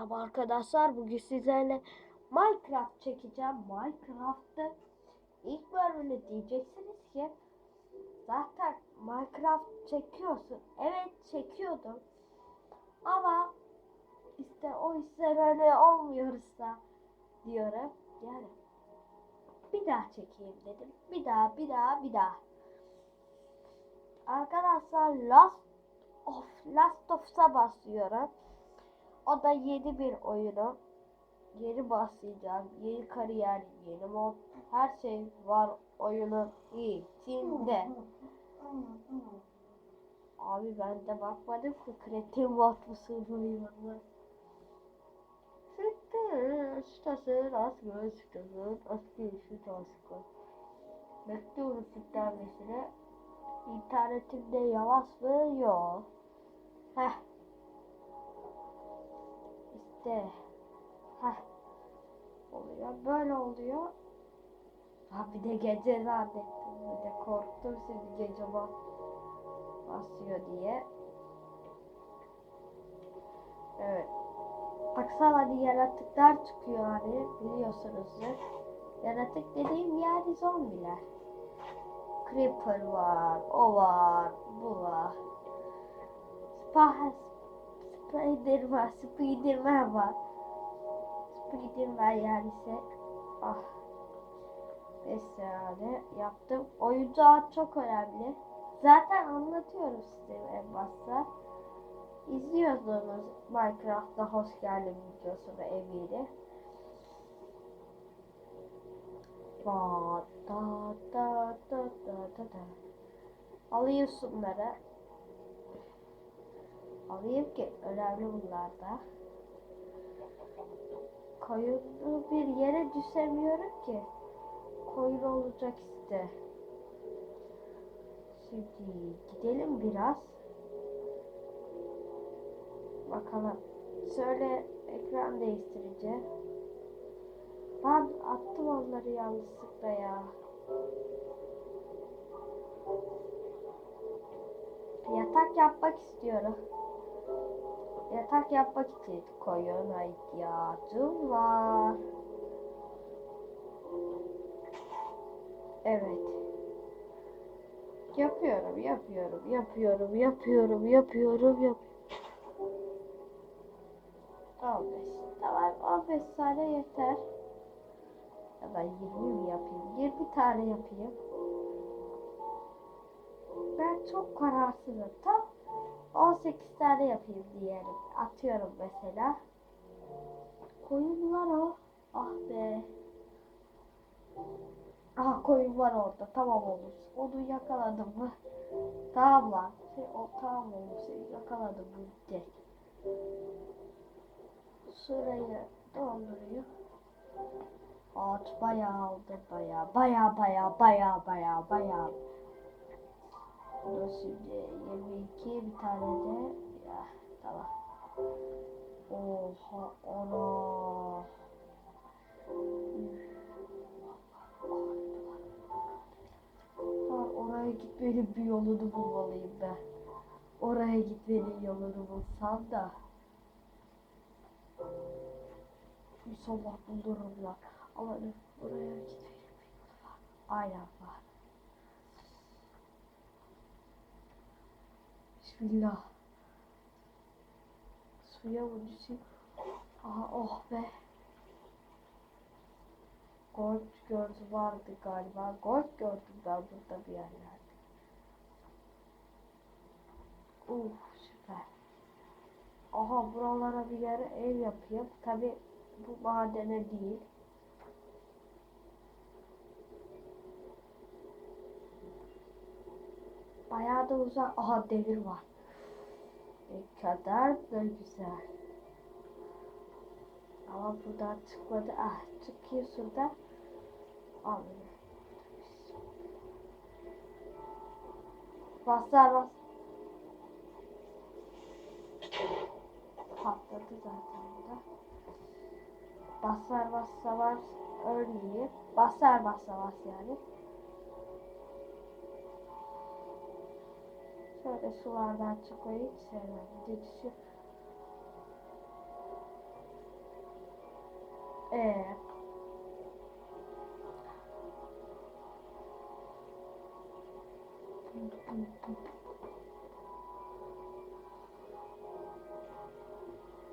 Merhaba arkadaşlar. Bugün sizlerle Minecraft çekeceğim. Minecraft'ta ilk bölümünü diyeceksiniz ki zaten Minecraft çekiyorsun. Evet çekiyordum. Ama işte o işler öyle olmuyorsa diyorum. Yani bir daha çekeyim dedim. Bir daha, bir daha, bir daha. Arkadaşlar Last of Last of Us'a basıyorum. O da yeni bir oyunu. Yeni başlayacağım. Yeni kariyer, yeni mod. Her şey var oyunun içinde. Abi ben de bakmadım musun oyunlar. Sütü, sütasın, askı, sütasın, askı, süt askı. Bekliyorum süt gelmesine. İnternetimde yavaş mı? Yok. Heh. İşte. Heh. Oluyor. Böyle oluyor. Ha bir de gece zannettim. Bir de korktum şimdi gece bas basıyor diye. Evet. Baksana hani yaratıklar çıkıyor hani biliyorsunuzdur. Yaratık dediğim yani zombiler. Creeper var, o var, bu var. Spah, Spiderman, Spiderman var. Spiderman yani ise ah. Mesela yaptım. Oyuncu ağ çok önemli. Zaten anlatıyorum size en başta. İzliyorsunuz Minecraft'ta hoş geldin videosunu eminim. Da da da da da da. Alayım şunları. Alayım ki önemli bunlar da. Koyunlu bir yere düşemiyorum ki. Koyun olacak işte. Şimdi gidelim biraz. Bakalım. Şöyle ekran değiştireceğim. Ben attım onları yanlışlıkla ya. Yatak yapmak istiyorum. Yatak yapmak için koyuna ihtiyacım var. Evet. Yapıyorum, yapıyorum, yapıyorum, yapıyorum, yapıyorum, yapıyorum. 15. Tamam 15 tane yeter. Ya da 20 mi yapayım? 20 tane yapayım. Ben çok kararsızım. Tam 18 tane yapayım diyelim. Atıyorum mesela. Koyun var o. Ah be. Aha koyun var orada. Tamam olur. Onu yakaladım mı? Tamam lan. Şey, o tamam olur. Şey, yakaladım bu gitti. Şurayı dolduruyor. Ağaç bayağı aldı. Bayağı bayağı bayağı bayağı bayağı bayağı. Şimdi 22 bir tane de ya tamam. Oha ona. Ha, oraya gitmenin bir yolunu bulmalıyım ben. Oraya gitmenin yolunu bulsam da. İnşallah bulurumlar. Ama ne, oraya gitmenin bir yolu. Aynen var. Bismillah. Suya düşeyim? Aha oh be. Golf gördü vardı galiba. Golf gördüm ben burada bir yerlerde. Uf süper. Aha buralara bir yere ev yapayım. Tabi bu madene değil. Bayağı da uzak. Aha devir var. Ne kadar da güzel. Ama buradan çıkmadı. Ah çıkıyor şuradan. Alayım. Basar bas. Patladı zaten bu da. Basar bassa bas örneği. Basar bassa bas yani. Şöyle sulardan çıkmayı hiç sevmem. Şu Ee,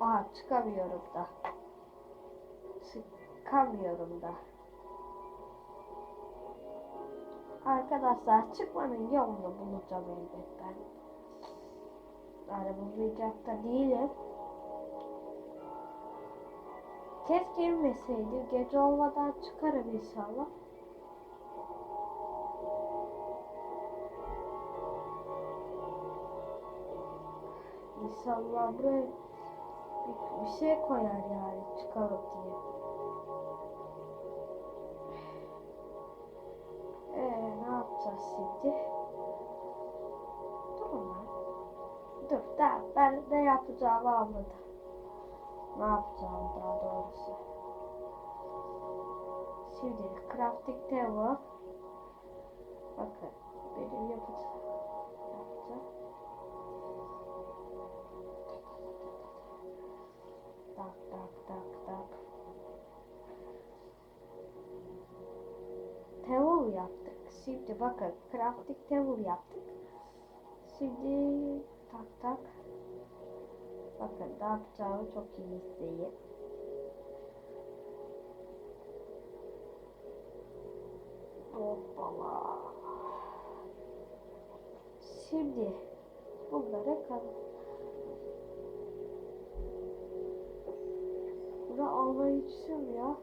Aa çıkamıyorum da. Çıkamıyorum da. Arkadaşlar çıkmanın yolunu bulacağım elbet ben. Yani bulmayacak da değilim. Keşke girmeseydi. Gece olmadan çıkarım inşallah. İnşallah buraya bir, bir şey koyar yani çıkalım diye. Dur, daha ben ne yapacağımı anladım. Ne yapacağım daha doğrusu. Şimdi crafting table. Bakın benim yapacağım. Yapacağım. Tak tak tak tak. Table yaptık. Şimdi bakın crafting table yaptık. Şimdi tak tak. Bakın ne yapacağımı çok iyi izleyin. Hoppala. Şimdi bunları kan Bunu almayı ya.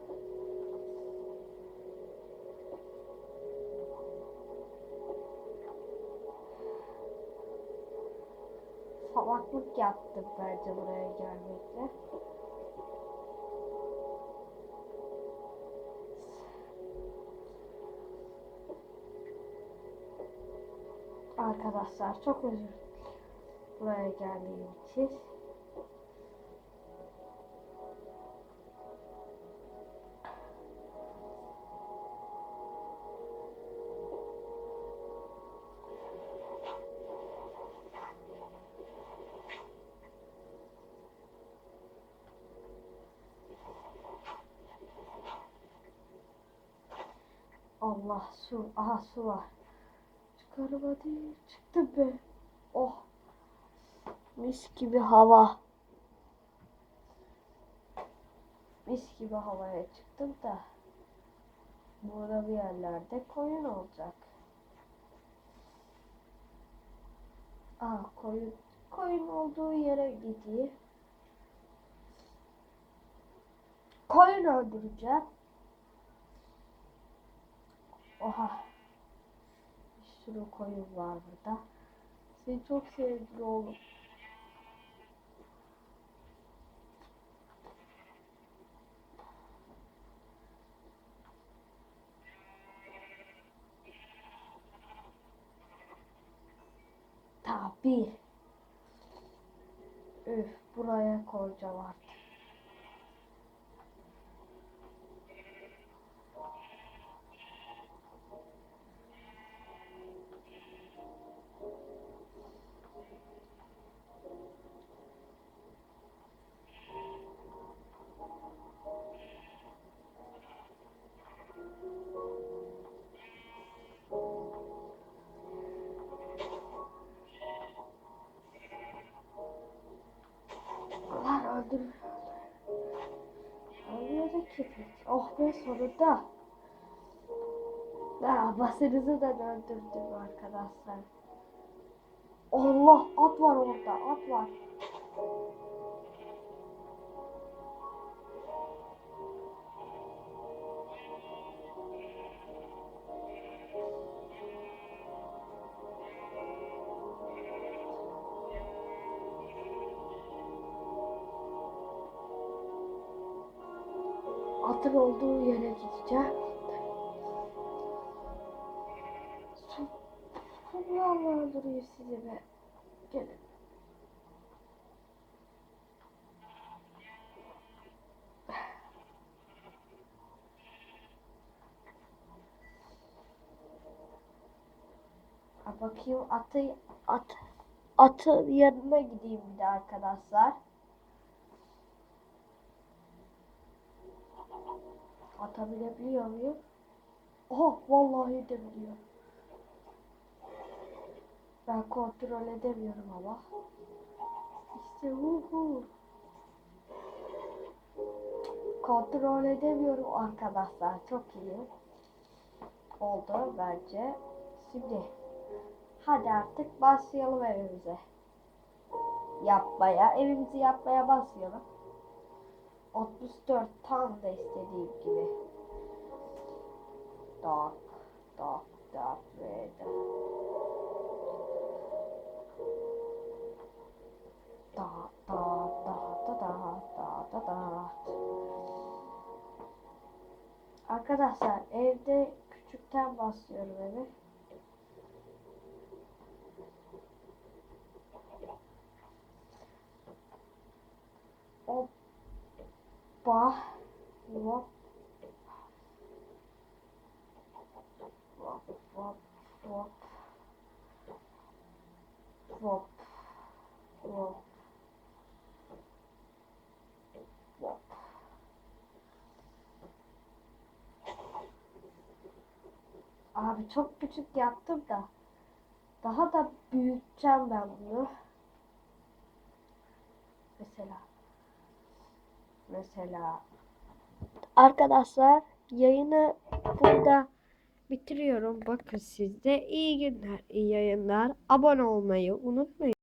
Salaklık yaptım bence buraya gelmekle. Arkadaşlar çok özür dilerim buraya geldiğim için. Allah su. Aha su var. Çıkarım hadi. Çıktım be. Oh. Mis gibi hava. Mis gibi havaya çıktım da. Burada bir yerlerde koyun olacak. Aa koyun. Koyun olduğu yere gideyim. Koyun öldüreceğim. Oha. Bir sürü koyun var burada. Seni çok sevdim oğlum. Tabii. Üf buraya koyacağım artık. Be sonunda. Ya basınızı da öldürdüm arkadaşlar. Allah at var orada at var. Atın olduğu yere gideceğim. Su. Allah duruyor sizi be. Gelin. Bakayım atı at atın yanına gideyim bir de arkadaşlar. Atabilebiliyor muyum? Oh vallahi de biliyorum. Ben kontrol edemiyorum ama. İşte hu hu. Kontrol edemiyorum arkadaşlar. Çok iyi. Oldu bence. Şimdi hadi artık başlayalım evimize. Yapmaya, evimizi yapmaya başlayalım. 64 tam da istediğim gibi. Tak, tak, tak ve tak. Da, da, da, da, da, da, da, da. Arkadaşlar evde küçükten başlıyorum evi. Hop. Hop, hop, hop. Hop. Hop. Hop. Abi çok küçük yaptım da daha da büyüteceğim ben bunu. Mesela mesela arkadaşlar yayını burada bitiriyorum. Bakın sizde iyi günler, iyi yayınlar. Abone olmayı unutmayın.